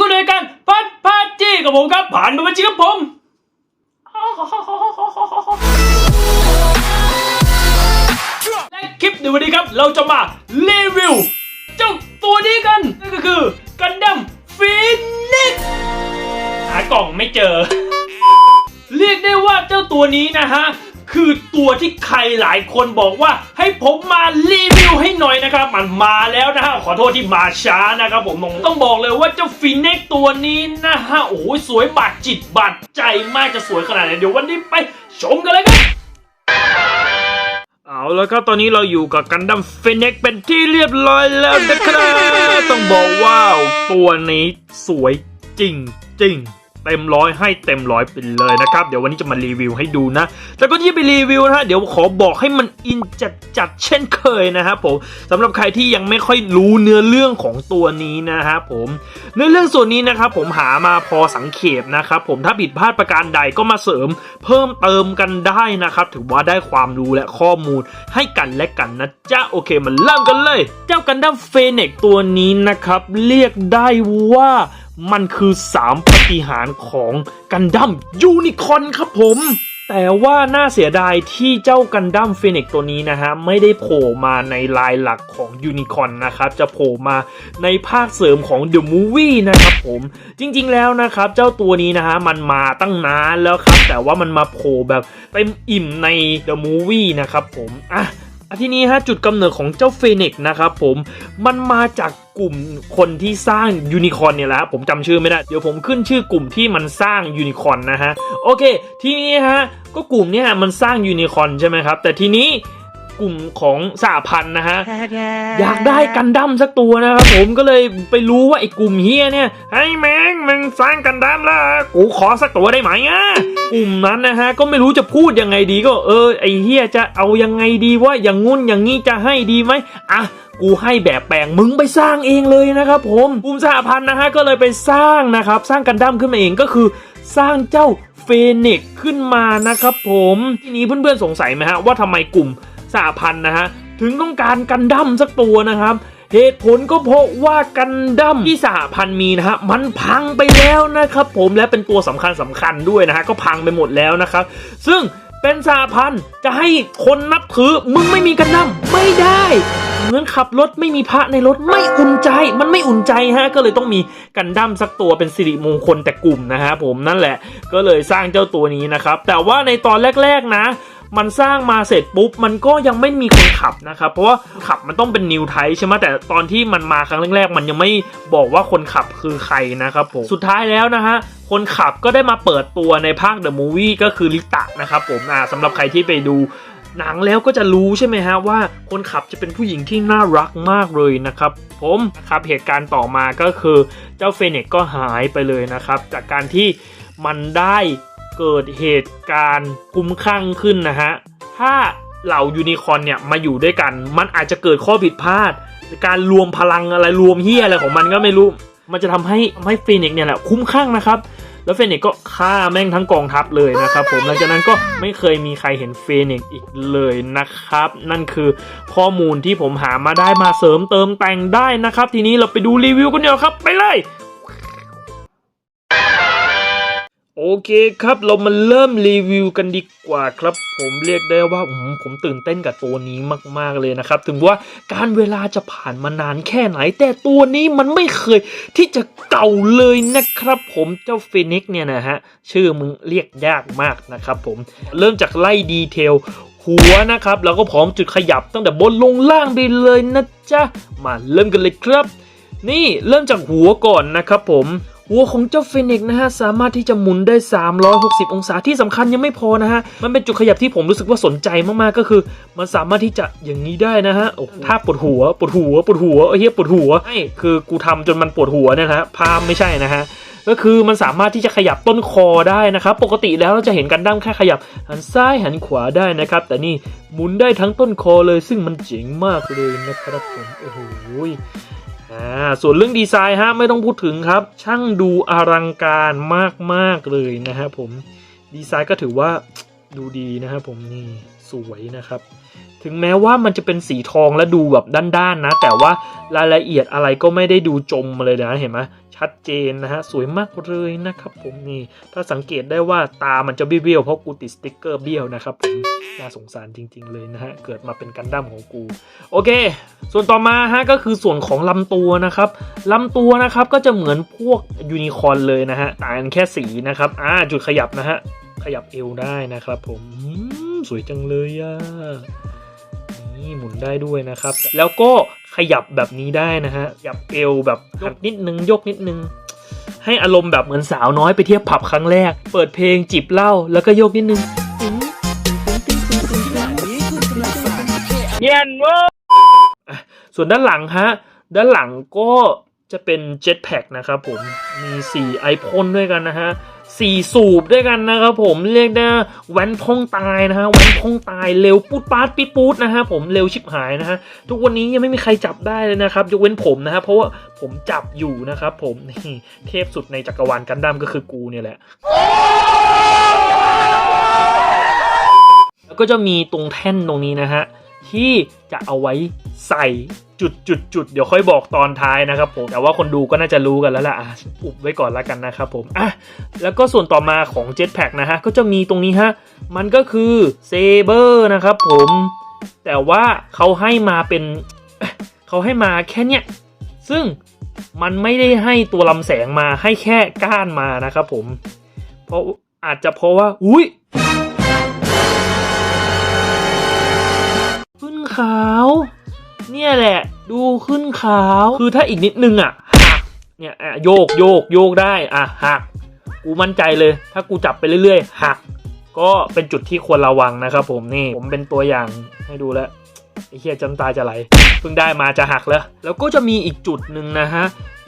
คุณรายการพัดพาจี้กับผมครับ ผ่านมาบัญชีกับผมและคลิปในวันนี้ครับ เราจะมารีวิวเจ้าตัวนี้กันนั่นก็คือกันดั้มฟินิกหากล่องไม่เจอ เรียกได้ว่าเจ้าตัวนี้นะฮะ คือตัวที่ใครหลายคนบอกว่า ให้ผมมารีวิวให้หน่อยนะครับ มันมาแล้วนะฮะขอโทษที่มาช้านะครับผมต้องบอกเลยว่าเจ้าฟินเน็กตัวนี้นะฮะโอ้โหสวยบาดจิตบาดใจมากจะสวยขนาดไหนเดี๋ยววันนี้ไปชมกันเลยครับเอาแล้วครับตอนนี้เราอยู่กับกันดั้มเฟเน็กเป็นที่เรียบร้อยแล้วนะครับต้องบอกว่าตัวนี้สวยจริงจริง เต็มร้อยให้เต็มร้อยไปเลยนะครับ เดี๋ยววันนี้จะมารีวิวให้ดูนะ แต่ก็ที่ไปรีวิวนะฮะเดี๋ยวขอบอกให้มันอินจัดจัดเช่นเคยนะครับผมสำหรับใครที่ยังไม่ค่อยรู้เนื้อเรื่องของตัวนี้นะครับผมเนื้อเรื่องส่วนนี้นะครับผมหามาพอสังเขปนะครับผมถ้าผิดพลาดประการใดก็มาเสริมเพิ่มเติมกันได้นะครับถือว่าได้ความรู้และข้อมูลให้กันและกันนะจ๊ะโอเคมันเริ่มกันเลย เจ้ากันดั้มเฟเนกตัวนี้นะครับ เรียกได้ว่า มันคือ 3 ปฏิหารของกันดั้มยูนิคอนครับผม แต่ว่าน่าเสียดายที่เจ้ากันดั้มเฟเน็กตัวนี้นะฮะ ไม่ได้โผล่มาในลายหลักของยูนิคอนนะครับ จะโผล่มาในภาคเสริมของ The Movie นะครับผม จริงๆแล้วนะครับ เจ้าตัวนี้นะฮะ มันมาตั้งนานแล้วครับ แต่ว่ามันมาโผล่แบบเต็มอิ่มใน The Movie นะครับผมอะ ทีนี้ฮะจุดกำเนิดของเจ้าเฟเน็กนะครับผมมันมาจากกลุ่มคนที่สร้างยูนิคอนเนี่ยแหละผมจำชื่อไม่ได้ เดี๋ยวผมขึ้นชื่อกลุ่มที่มันสร้างยูนิคอนนะฮะโอเค ทีนี้ฮะก็กลุ่มเนี่ยมันสร้างยูนิคอนใช่ไหมครับแต่ทีนี้ กลุ่มของสหพันธ์นะฮะ อยากได้กันดั้มสักตัวนะครับผมก็เลยไปรู้ว่าไอ้กลุ่มเฮียเนี่ยไอ้แมงมึงสร้างกันดั้มแล้วกูขอสักตัวได้ไหมอะกลุ่มนั้นนะฮะก็ไม่รู้จะพูดยังไงดีก็เออไอ้เฮียจะเอายังไงดีว่าอย่างงุ่นอย่างงี้จะให้ดีไหมอะกูให้แบบแปลงมึงไปสร้างเองเลยนะครับผมกลุ่มสหพันธ์นะฮะก็เลยไปสร้างนะครับ สร้างกันดั้มขึ้นมาเองก็คือสร้างเจ้าเฟเน็กขึ้นมานะครับผม ทีนี้เพื่อนๆสงสัยไหมฮะว่าทำไมกลุ่ม สหพันธ์นะฮะถึงต้องการกันดั้มสักตัวนะครับเหตุผลก็เพราะว่ากันดั้มที่สหพันธ์มีนะฮะมันพังไปแล้วนะครับผมและเป็นตัวสำคัญสำคัญด้วยนะฮะก็พังไปหมดแล้วนะครับ ซึ่งเป็นสหพันธ์จะให้คนนับถือมึงไม่มีกันดั้มไม่ได้เหมือนขับรถไม่มีพระในรถไม่อุ่นใจ มันไม่อุ่นใจฮะก็เลยต้องมีกันดั้มสักตัวเป็นสิริมงคลแต่กลุ่มนะฮะผมนั่นแหละก็เลยสร้างเจ้าตัวนี้นะครับแต่ว่าในตอนแรก ๆนะ มันสร้างมาเสร็จปุ๊บมันก็ยังไม่มีคนขับนะครับ เพราะว่าขับมันต้องเป็นนิวไทใช่ไหมแต่ตอนที่มันมาครั้งแรกๆ มันยังไม่บอกว่าคนขับคือใครนะครับผมสุดท้ายแล้วนะฮะคนขับก็ได้มาเปิดตัวในภาค The Movie ก็คือลิตะนะครับผมอ่าสำหรับใครที่ไปดูหนังแล้วก็จะรู้ใช่ไหมฮะว่าคนขับจะเป็นผู้หญิงที่น่ารักมากเลยนะครับผมนะครับเหตุการณ์ต่อมาก็คือเจ้าเฟเน็กก็หายไปเลยนะครับ จากการที่มันได้ เกิดเหตุการณ์คุ้มคลั่งขึ้นนะฮะ ถ้าเหล่ายูนิคอร์นเนี่ยมาอยู่ด้วยกัน มันอาจจะเกิดข้อผิดพลาด การรวมพลังอะไรรวมเฮียอะไรของมันก็ไม่รู้ มันจะทำให้ทำให้เฟน็กเนี่ยแหละคุ้มคลั่งนะครับ แล้วเฟน็กก็ฆ่าแม่งทั้งกองทัพเลยนะครับผม หลังจากนั้นก็ไม่เคยมีใครเห็นเฟน็กอีกเลยนะครับ นั่นคือข้อมูลที่ผมหามาได้มาเสริมเติมแต่งได้นะครับ ทีนี้เราไปดูรีวิวกันเดี๋ยวครับ ไปเลย โอเคครับเรามาเริ่มรีวิวกันดีกว่าครับ ผมเรียกได้ว่าผมตื่นเต้นกับตัวนี้มาก ๆเลยนะครับ ถึงว่าการเวลาจะผ่านมานานแค่ไหน แต่ตัวนี้มันไม่เคยที่จะเก่าเลยนะครับ ผมเจ้าฟินิกเนี่ยนะฮะชื่อมึงเรียกยากมากนะครับผมเริ่มจากไล่ดีเทลหัวนะครับแล้วก็พร้อมจุดขยับตั้งแต่บนลงล่างไปเลยนะจ๊ะมาเริ่มกันเลยครับ นี่เริ่มจากหัวก่อนนะครับผม หัวของเจ้าเฟนิกซ์นะฮะสามารถที่จะหมุนได้ 360 องศาที่สำคัญยังไม่พอนะฮะมันเป็นจุดขยับที่ผมรู้สึกว่าสนใจมากๆก็คือ มันสามารถที่จะอย่างนี้ได้นะฮะโอ้โหถ้าปวดหัวปวดหัวปวดหัวเอ้ยเหี้ยปวดหัวไม่คือกูทำจนมันปวดหัวเนี่ยนะฮะพามไม่ใช่นะฮะก็คือมันสามารถที่จะขยับต้นคอได้นะครับ ปกติแล้วเราจะเห็นกันดั้มแค่ขยับหันซ้ายหันขวาได้นะครับ แต่นี่หมุนได้ทั้งต้นคอเลยซึ่งมันเจ๋งมากเลยนะครับผมโอ้โห อ่าส่วนเรื่องดีไซน์ฮะไม่ต้องพูดถึงครับ ช่างดูอลังการมากๆเลยนะฮะผมดีไซน์ก็ถือว่าดูดีนะฮะผมนี่สวยนะครับ ถึงแม้ว่ามันจะเป็นสีทองและดูแบบด้านๆนะ แต่ว่ารายละเอียดอะไรก็ไม่ได้ดูจมเลยนะเห็นไหมชัดเจนนะฮะสวยมากเลยนะครับผมนี่ถ้าสังเกตได้ว่าตามันจะเบี้ยวเพราะกูติดสติ๊กเกอร์เบี้ยวนะครับผมน่าสงสารจริง ๆ เลยนะฮะเกิดมาเป็นกันดั้มของกู โอเค ส่วนต่อมาฮะก็คือส่วนของลำตัวนะครับลำตัวนะครับก็จะเหมือนพวกยูนิคอร์นเลยนะฮะต่างกันแค่สีนะครับอ่าจุดขยับนะฮะขยับเอวได้นะครับผมอืมสวยจังเลยอะ นี่หมุนได้ด้วยนะครับ แล้วก็ขยับแบบนี้ได้นะฮะขยับเอวแบบยกนิดนึงยกนิดนึง ให้อารมณ์แบบเหมือนสาวน้อยไปเที่ยวผับครั้งแรก เปิดเพลงจิบเหล้าแล้วก็โยกนิดนึงเย็นเว้ยส่วนด้านหลังฮะด้านหลังก็จะเป็นเจ็ตแพ็กนะครับผมมี 4 ไอพ่นด้วยกันนะฮะ สี่สูบด้วยกันนะครับผมเรียกได้ว่าแว้นพองตายนะฮะแว้นพองตายเร็วปูดปาดปีดปูดนะฮะผมเร็วชิบหายนะฮะทุกวันนี้ยังไม่มีใครจับได้เลยนะครับยกเว้นผมนะฮะเพราะว่าผมจับอยู่นะครับผมนี่เทพสุดในจักรวาลกันดั้มก็คือกูเนี่ยแหละแล้วก็จะมีตรงแท่นตรงนี้นะฮะที่จะเอาไว้ใส่ จุดจุดจุดเดี๋ยวค่อยบอกตอนท้ายนะครับผมแต่ว่าคนดูก็น่าจะรู้กันแล้วล่ะอุบไว้ก่อนแล้วกันนะครับผมอะแล้วก็ส่วนต่อมาของ Jetpack นะฮะก็จะมีตรงนี้ฮะมันก็คือเซเบอร์นะครับผมแต่ว่าเขาให้มาเป็นเขาให้มาแค่เนี้ยซึ่งมันไม่ได้ให้ตัวลำแสงมาให้แค่ก้านมานะครับผมเพราะอาจจะเพราะว่าอุ้ยขึ้นขาว เนี่ยแหละ ดูขึ้นขาว คือถ้าอีกนิดนึงอะหักเนี่ยอะโยกโยกโยกได้อะหัก กูมั่นใจเลย ถ้ากูจับไปเรื่อยๆหัก ก็เป็นจุดที่ควรระวังนะครับผมนี่ผมเป็นตัวอย่างให้ดูแล้วไอ้เหี้ยจำตาจะไหลเพิ่งได้มาจะหักแล้ว แล้วก็จะมีอีกจุดหนึ่งนะฮะ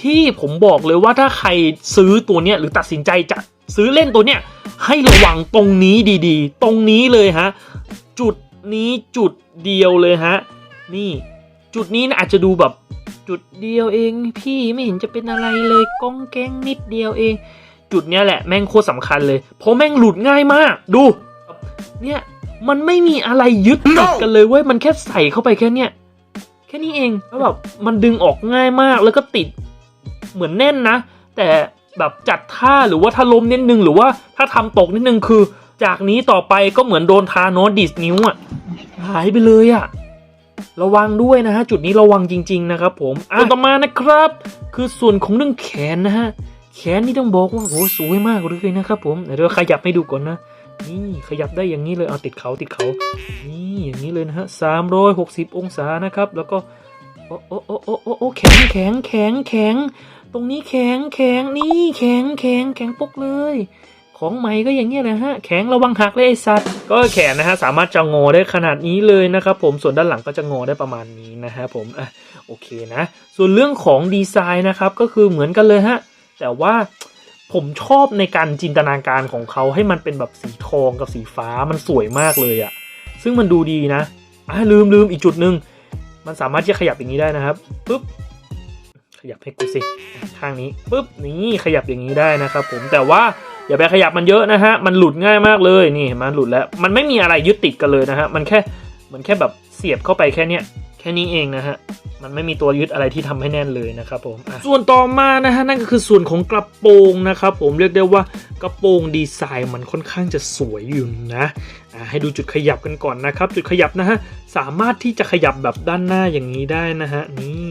ที่ผมบอกเลยว่าถ้าใครซื้อตัวเนี้ยหรือตัดสินใจจะซื้อเล่นตัวเนี้ยให้ระวังตรงนี้ดีๆ ตรงนี้เลยฮะ จุดนี้จุดเดียวเลยฮะ นี่ จุดนี้นะอาจจะดูแบบจุดเดียวเอง พี่ไม่เห็นจะเป็นอะไรเลยก้องแก้งนิดเดียวเอง จุดเนี้ยแหละแม่งโคตรสำคัญเลย เพราะแม่งหลุดง่ายมาก ดู เนี่ยมันไม่มีอะไรยึดติดกันเลยเว้ยมันแค่ใส่เข้าไปแค่เนี้ยแค่นี้เองแล้วแบบมันดึงออกง่ายมากแล้วก็ติดเหมือนแน่นนะ แต่แบบจัดท่าหรือว่าถ้าล้มนิดนึงหรือว่าถ้าทำตกนิดนึงคือ จากนี้ต่อไปก็เหมือนโดนทานอสดิสนิ้วอะหายไปเลยอะ ระวังด้วยนะฮะจุดนี้ระวังจริง ๆ นะครับผมอะต่อมานะครับ คือส่วนของเรื่องแขนนะฮะแขนนี่ต้องบอกว่าโหสวยมากเลยนะครับผมเดี๋ยวขยับให้ดูก่อนนะนี่ขยับได้อย่างนี้เลยเอาติดเขาติดเขานี่อย่างนี้เลยนะฮะสามร้อยหกสิบองศานะครับ แล้วก็โอ้โอ้โอ้โอ้โอ้แข็งแข็งแข็งแข็งตรงนี้แข็งแข็งนี่แข็งแข็งแข็งปกเลย ของใหม่ก็อย่างเงี้ยแหละฮะ แข็งระวังหักเลยไอ้สัตว์ ก็แขนนะฮะสามารถจะงอได้ขนาดนี้เลยนะครับผม ส่วนด้านหลังก็จะงอได้ประมาณนี้นะฮะผมอะโอเคนะ ส่วนเรื่องของดีไซน์นะครับก็คือเหมือนกันเลยฮะ แต่ว่าผมชอบในการจินตนาการของเขาให้มันเป็นแบบสีทองกับสีฟ้ามันสวยมากเลยอะซึ่งมันดูดีนะอะลืมลืมอีกจุดหนึ่งมันสามารถที่จะขยับอย่างนี้ได้นะครับปุ๊บขยับให้กูสิข้างนี้ปุ๊บนี่ขยับอย่างนี้ได้นะครับผมแต่ว่า อย่าไปขยับมันเยอะนะฮะ มันหลุดง่ายมากเลยนี่มันหลุดแล้ว มันไม่มีอะไรยึดติดกันเลยนะฮะ มันแค่เหมือนแค่แบบเสียบเข้าไปแค่เนี้ยแค่นี้เองนะฮะ มันไม่มีตัวยึดอะไรที่ทำให้แน่นเลยนะครับผม ส่วนต่อมานะฮะนั่นก็คือส่วนของกระโปรงนะครับผมเรียกได้ว่ากระโปรงดีไซน์มันค่อนข้างจะสวยอยู่นะอะให้ดูจุดขยับกันก่อนนะครับ จุดขยับนะฮะสามารถที่จะขยับแบบด้านหน้าอย่างนี้ได้นะฮะนี่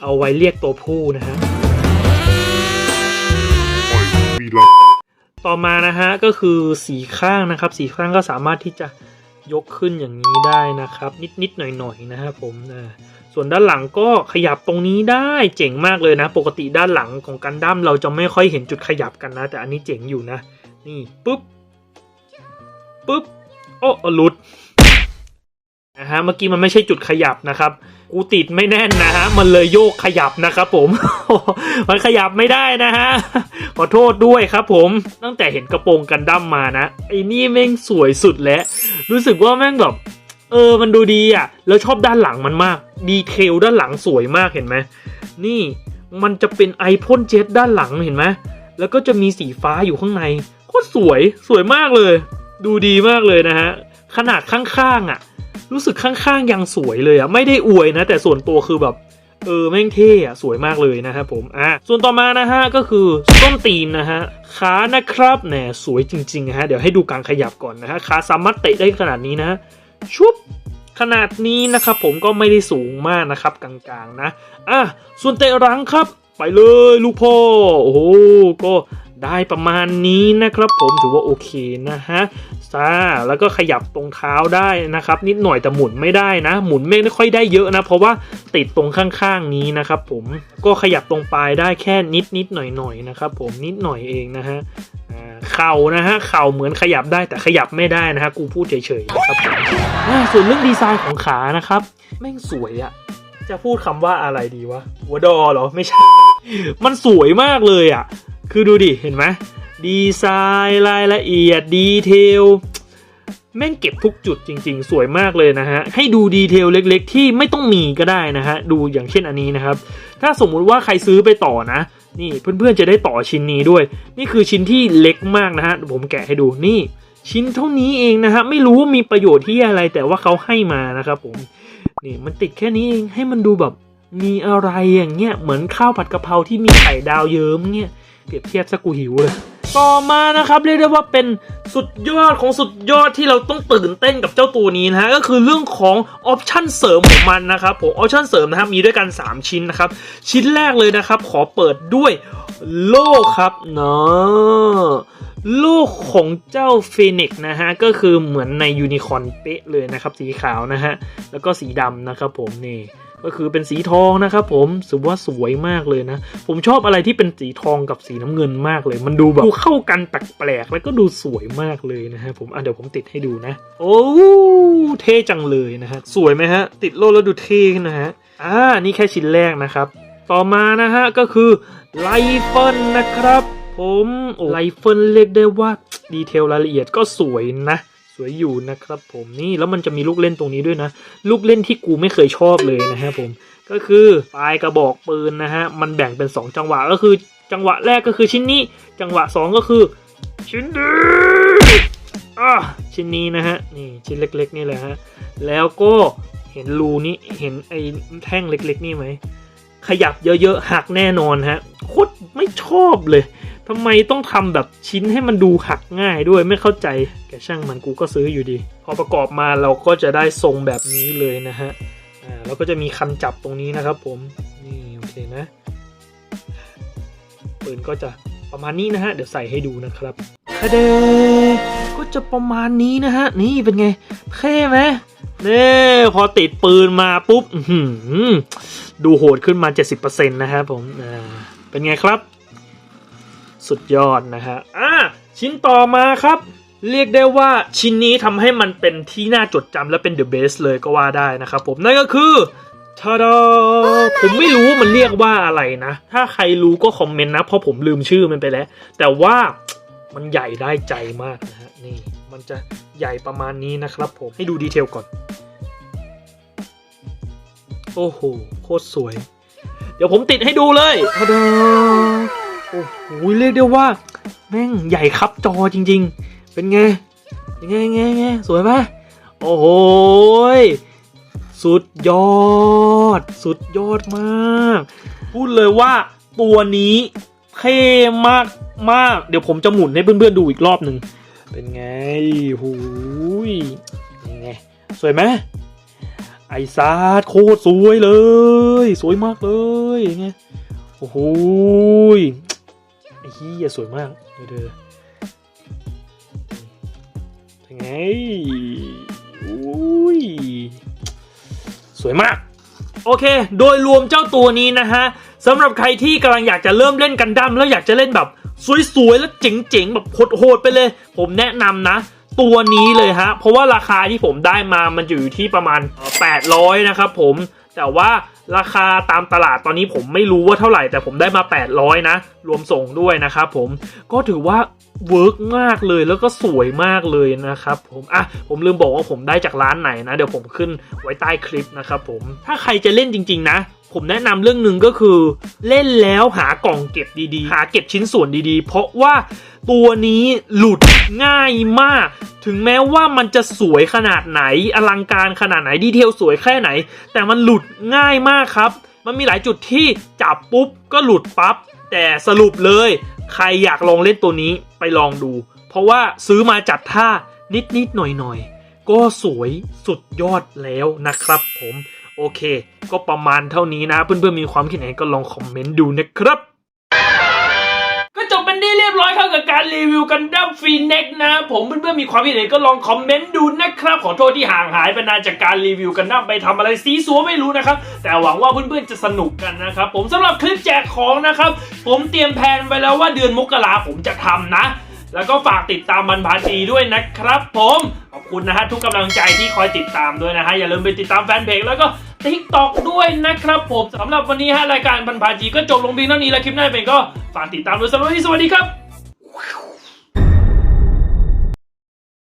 เอาไว้เรียกตัวผู้นะฮะ ต่อมานะฮะก็คือสีข้างนะครับ สีข้างก็สามารถที่จะยกขึ้นอย่างนี้ได้นะครับ นิดๆหน่อยๆนะฮะผมอ่าส่วนด้านหลังก็ขยับตรงนี้ได้เจ๋งมากเลยนะ ปกติด้านหลังของกันดั้มเราจะไม่ค่อยเห็นจุดขยับกันนะ แต่อันนี้เจ๋งอยู่นะ นี่ปุ๊บปุ๊บโอ้หลุด นะฮะเมื่อกี้มันไม่ใช่จุดขยับนะครับ กูติดไม่แน่นนะฮะมันเลยโยกขยับนะครับผม มันขยับไม่ได้นะฮะขอโทษด้วยครับผมตั้งแต่เห็นกระโปรงกันดั้มมานะไอ้นี่แม่งสวยสุดแล้ว รู้สึกว่าแม่งแบบเออมันดูดีอะ แล้วชอบด้านหลังมันมาก ดีเทลด้านหลังสวยมากเห็นไหมนี่มันจะเป็นไอพ่นเจ็ตด้านหลังเห็นไหมแล้วก็จะมีสีฟ้าอยู่ข้างในโคตรสวยสวยมากเลย ดูดีมากเลยนะฮะขนาดข้างๆอะ รู้สึกข้างๆยังสวยเลยอะไม่ได้อวยนะ แต่ส่วนตัวคือแบบเออแม่งเท่อะสวยมากเลยนะครับผมอะส่วนต่อมานะฮะก็คือส้นตีนนะฮะขานะครับแหนสวยจริงๆนะฮะเดี๋ยวให้ดูการขยับก่อนนะฮะขาสามารถเตะได้ขนาดนี้นะฮะชุบขนาดนี้นะครับผมก็ไม่ได้สูงมากนะครับกลางๆนะอะส่วนเตะหลังครับไปเลยลูกพ่อโอ้โหก็ ได้ประมาณนี้นะครับผมถือว่าโอเคนะฮะซ่าแล้วก็ขยับตรงเท้าได้นะครับ นิดหน่อยแต่หมุนไม่ได้นะ หมุนไม่ค่อยได้เยอะนะ เพราะว่าติดตรงข้างๆนี้นะครับผมก็ขยับตรงปลายได้แค่นิดนิดๆหน่อยหน่อยๆนะครับผมนิดหน่อยเองนะฮะเข่านะฮะเข่าเหมือนขยับได้แต่ขยับไม่ได้นะฮะกูพูดเฉยๆนะครับผมส่วนเรื่องดีไซน์ของขานะครับ แม่งสวยอะจะพูดคำว่าอะไรดีวะหัวดอเหรอไม่ใช่ มันสวยมากเลยอะ คือดูดิเห็นไหมดีไซน์รายละเอียดดีเทลแม่งเก็บทุกจุดจริงๆ สวยมากเลยนะฮะ ให้ดูดีเทลเล็กๆ ที่ไม่ต้องมีก็ได้นะฮะ ดูอย่างเช่นอันนี้นะครับ ถ้าสมมุติว่าใครซื้อไปต่อนะ นี่เพื่อนๆจะได้ต่อชิ้นนี้ด้วย นี่คือชิ้นที่เล็กมากนะฮะ ผมแกะให้ดูนี่ ชิ้นเท่านี้เองนะฮะ ไม่รู้ว่ามีประโยชน์ที่อะไรแต่ว่าเขาให้มานะครับผมนี่มันติดแค่นี้เองให้มันดูแบบมีอะไรอย่างเงี้ยเหมือนข้าวผัดกะเพราที่มีไข่ดาวเยิ้มเงี้ย เปรียบเทียบสกูหิวเลย ต่อมานะครับเรียกได้ว่าเป็นสุดยอดของสุดยอดที่เราต้องตื่นเต้นกับเจ้าตัวนี้นะฮะก็คือเรื่องของออปชั่นเสริมของมันนะครับผมออปชั่นเสริมนะครับมีด้วยกัน 3 ชิ้นนะครับ ชิ้นแรกเลยนะครับ ขอเปิดด้วยโล่ครับเนาะโล่ของเจ้าเฟนิกซ์นะฮะ ก็คือเหมือนในยูนิคอนเป๊ะเลยนะครับ สีขาวนะฮะ แล้วก็สีดำนะครับผมนี่ ก็คือเป็นสีทองนะครับผมถือว่าสวยมากเลยนะ ผมชอบอะไรที่เป็นสีทองกับสีน้ำเงินมากเลย มันดูแบบดูเข้ากันแปลกๆแล้วก็ดูสวยมากเลยนะฮะผมอะเดี๋ยวผมติดให้ดูนะ โอ้เท่จังเลยนะฮะสวยไหมฮะ ติดโลแล้วดูเท่ขึ้นนะฮะอ่านี่แค่ชิ้นแรกนะครับ ต่อมานะฮะก็คือไลเฟิลนะครับ ผมโอ้ไลเฟิลเรียกได้ว่าดีเทลรายละเอียดก็สวยนะ วยอยู่นะครับผมนี่แล้วมันจะมีลูกเล่นตรงนี้ด้วยนะ ลูกเล่นที่กูไม่เคยชอบเลยนะฮะผมก็คือปลายกระบอกปืนนะฮะมันแบ่งเป็น 2 จังหวะก็คือจังหวะแรกก็คือชิ้นนี้ จังหวะ 2 ก็คือ ชิ้นนี้อะชิ้นนี้นะฮะนี่ชิ้นเล็กๆนี่แหละฮะแล้วก็เห็นรูนี้เห็นไอ้แท่งเล็กๆนี่ไหมขยับเยอะๆหักแน่นอนฮะโคตรไม่ชอบเลย ทำไมต้องทำแบบชิ้นให้มันดูหักง่ายด้วยไม่เข้าใจแกช่างมันกูก็ซื้ออยู่ดี พอประกอบมาเราก็จะได้ทรงแบบนี้เลยนะฮะอ่าแล้วก็จะมีคันจับตรงนี้นะครับผมนี่โอเคนะปืนก็จะประมาณนี้นะฮะเดี๋ยวใส่ให้ดูนะครับทะเดก็จะประมาณนี้นะฮะ นี่เป็นไงเท่ไหมเน่พอติดปืนมาปุ๊บดูโหดขึ้นมา 70%นะครับผมอ่าเป็นไงครับ สุดยอดนะฮะอะชิ้นต่อมาครับ เรียกได้ว่าชิ้นนี้ทำให้มันเป็นที่น่าจดจำและเป็นเดอะเบสเลยก็ว่าได้นะครับผมนั่นก็คือทาดาผมไม่รู้มันเรียกว่าอะไรนะ ถ้าใครรู้ก็คอมเมนต์นะ เพราะผมลืมชื่อมันไปแล้ว แต่ว่ามันใหญ่ได้ใจมากนะฮะนี่มันจะใหญ่ประมาณนี้นะครับผมให้ดูดีเทลก่อน โอ้โห โคตรสวย เดี๋ยวผมติดให้ดูเลยทาดา โอ้โหเรียกได้ว่า แม่งใหญ่ครับจอจริง ๆ เป็นไงยังไงยังไงยังไงสวยปะโอ้โหยสุดยอด สุดยอดมาก พูดเลยว่าตัวนี้เท่มากมาก เดี๋ยวผมจะหมุนให้เพื่อนๆดูอีกรอบหนึ่ง เป็นไงหูยยังไง สวยไหมไอซาดโคตรสวยเลย สวยมากเลยยังไงโอ้โหย เหี้ยสวยมากเด้อเป็นไงอุ้ยสวยมาก โอเค โดยรวมเจ้าตัวนี้นะฮะสำหรับใครที่กำลังอยากจะเริ่มเล่นกันดั้มแล้วอยากจะเล่นแบบสวยๆ แล้วเจ๋งๆ แบบโหดๆไปเลย ผมแนะนำนะ ตัวนี้เลยฮะ เพราะว่าราคาที่ผมได้มามันจะอยู่ที่ประมาณ 800 นะครับผมแต่ว่า ราคาตามตลาดตอนนี้ผมไม่รู้ว่าเท่าไหร่แต่ผมได้มา 800 นะ รวมส่งด้วยนะครับผมก็ถือว่าเวิร์กมากเลยแล้วก็สวยมากเลยนะครับผมอะผมลืมบอกว่าผมได้จากร้านไหนนะ เดี๋ยวผมขึ้นไว้ใต้คลิปนะครับผมถ้าใครจะเล่นจริง ๆ นะ ผมแนะนำเรื่องหนึ่งก็คือ เล่นแล้วหากล่องเก็บดีๆ หาเก็บชิ้นส่วนดีๆ เพราะว่าตัวนี้หลุดง่ายมาก ถึงแม้ว่ามันจะสวยขนาดไหน อลังการขนาดไหนดีเทลสวยแค่ไหน แต่มันหลุดง่ายมากครับ มันมีหลายจุดที่จับปุ๊บก็หลุดปั๊บแต่สรุปเลย ใครอยากลองเล่นตัวนี้ไปลองดู เพราะว่าซื้อมาจัดท่านิดๆหน่อยๆก็สวยสุดยอดแล้วนะครับผม โอเค ก็ประมาณเท่านี้นะ เพื่อนๆมีความคิดเห็นก็ลองคอมเมนต์ดูนะครับก็จบเป็นที่เรียบร้อยครับกับการรีวิวกันดั้มฟีเน็กนะ ผมเพื่อนๆมีความคิดเห็นก็ลองคอมเมนต์ดูนะครับ ขอโทษที่ห่างหายไปนานจากการรีวิวกันดั้มไปทำอะไรซีซัวไม่รู้นะครับ แต่หวังว่าเพื่อนๆจะสนุกกันนะครับ ผมสำหรับคลิปแจกของนะครับ ผมเตรียมแผนไว้แล้วว่าเดือนมกราผมจะทำนะ แล้วก็ฝากติดตามบันพาจีด้วยนะครับ ผมขอบคุณนะฮะทุกกำลังใจที่คอยติดตามด้วยนะฮะอย่าลืมไปติดตามแฟนเพจแล้วก็ ทิกตอกด้วยนะครับผมสำหรับวันนี้ฮะรายการบรรพาจีก็จบลงเพียงเท่านี้แล้วคลิปหน้าเป็นก็ฝากติดตามด้วยสำหรับวันนี้สวัสดีครับ